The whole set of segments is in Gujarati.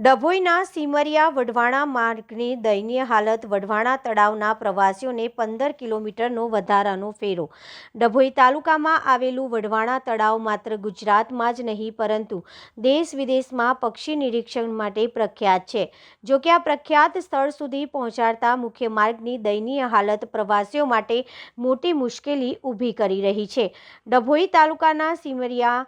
ડભોઈના સિમરિયા વઢવાણા માર્ગની દયનીય હાલત વઢવાણા તળાવના પ્રવાસીઓને પંદર કિલોમીટરનો વધારાનો ફેરો. ડભોઈ તાલુકામાં આવેલું વઢવાણા તળાવ માત્ર ગુજરાતમાં જ નહીં, પરંતુ દેશ વિદેશમાં પક્ષી નિરીક્ષણ માટે પ્રખ્યાત છે. જો કે આ પ્રખ્યાત સ્થળ સુધી પહોંચાડતા મુખ્ય માર્ગની દયનીય હાલત પ્રવાસીઓ માટે મોટી મુશ્કેલી ઊભી કરી રહી છે. ડભોઈ તાલુકાના સિમરિયા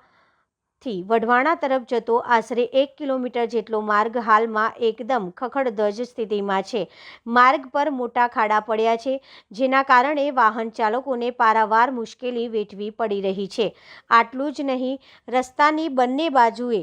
થી વઢવાણા તરફ જતો આશરે એક કિલોમીટર જેટલો માર્ગ હાલમાં એકદમ ખખડધજ સ્થિતિમાં છે. માર્ગ પર મોટા ખાડા પડ્યા છે, જેના કારણે વાહન ચાલકોને પારાવાર મુશ્કેલી વેઠવી પડી રહી છે. આટલું જ નહીં, રસ્તાની બંને બાજુએ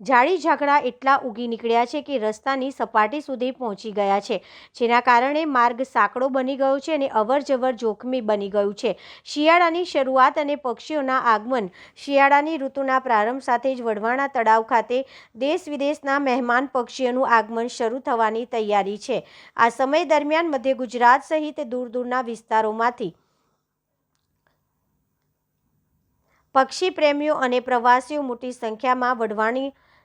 ઝાડી ઝાકડા એટલા ઉગી નીકળ્યા છે કે રસ્તાની સપાટી સુધી પહોંચી ગયા છે, જેના કારણે માર્ગ સાંકડો બની ગયો છે અને અવરજવર જોખમી બની ગયું છે. શિયાળાની શરૂઆત અને પક્ષીઓના આગમન, શિયાળાની ઋતુના પ્રારંભ સાથે જ વઢવાણા તળાવ ખાતે દેશ વિદેશના મહેમાન પક્ષીઓનું આગમન શરૂ થવાની તૈયારી છે. આ સમય દરમિયાન મધ્ય ગુજરાત સહિત દૂર દૂરના વિસ્તારોમાંથી પક્ષી પ્રેમીઓ અને પ્રવાસીઓ મોટી સંખ્યામાં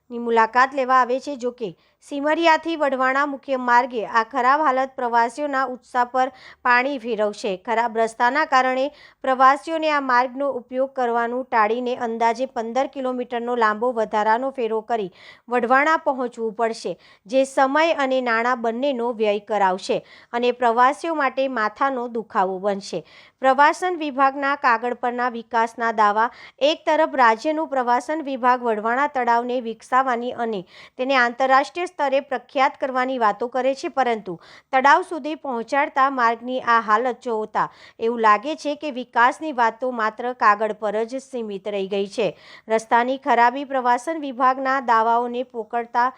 વઢવાણીની મુલાકાત લેવા આવે છે જોકે સિમરિયાથી વઢવાણા મુખ્ય માર્ગે આ ખરાબ હાલત પ્રવાસીઓના ઉત્સાહ પર પાણી ફેરવશે. ખરાબ રસ્તાના કારણે પ્રવાસીઓને આ માર્ગનો ઉપયોગ કરવાનું ટાળીને અંદાજે પંદર કિલોમીટરનો લાંબો વધારાનો ફેરો કરી વઢવાણા પહોંચવું પડશે, જે સમય અને નાણાં બંનેનો વ્યય કરાવશે અને પ્રવાસીઓ માટે માથાનો દુખાવો બનશે. પ્રવાસન વિભાગના કાગળ પરના વિકાસના દાવા, એક તરફ રાજ્યનું પ્રવાસન વિભાગ વઢવાણા તળાવને વિકસાવવાની અને તેને આંતરરાષ્ટ્રીય સ્તરે પ્રખ્યાત કરવાની વાતો કરે છે, પરંતુ તળાવ સુધી પહોંચાડતા માર્ગની આ હાલત જોતા એવું લાગે છે કે વિકાસની વાતો માત્ર કાગળ પર જ સીમિત રહી ગઈ છે. રસ્તાની ખરાબી પ્રવાસન વિભાગના દાવાઓને પોકળતા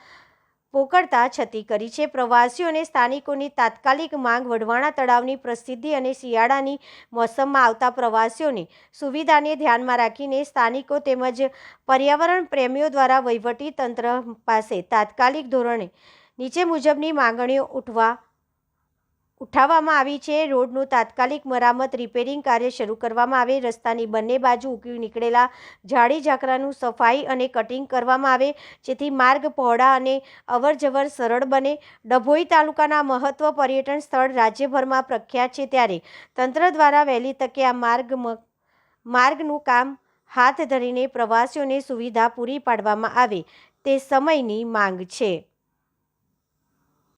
પોકળતા છતી કરી છે. પ્રવાસીઓ અને સ્થાનિકોની તાત્કાલિક માંગ વઢવાણા તળાવની પ્રસિદ્ધિ અને શિયાળાની મોસમમાં આવતા પ્રવાસીઓની સુવિધાને ધ્યાનમાં રાખીને સ્થાનિકો તેમજ પર્યાવરણ પ્રેમીઓ દ્વારા વહીવટી તંત્ર પાસે તાત્કાલિક ધોરણે નીચે મુજબની માંગણીઓ ઉઠવા ઉઠાવવામાં આવી છે. રોડનું તાત્કાલિક મરામત, રિપેરિંગ કાર્ય શરૂ કરવામાં આવે. રસ્તાની બંને બાજુ ઉકી નીકળેલા ઝાડી ઝાકરાનું સફાઈ અને કટિંગ કરવામાં આવે, જેથી માર્ગ પહોળા અને અવરજવર સરળ બને. ડભોઈ તાલુકાના મહત્વ પર્યટન સ્થળ રાજ્યભરમાં પ્રખ્યાત છે ત્યારે તંત્ર દ્વારા વહેલી તકે આ માર્ગ માર્ગનું કામ હાથ ધરીને પ્રવાસીઓને સુવિધા પૂરી પાડવામાં આવે તે સમયની માંગ છે.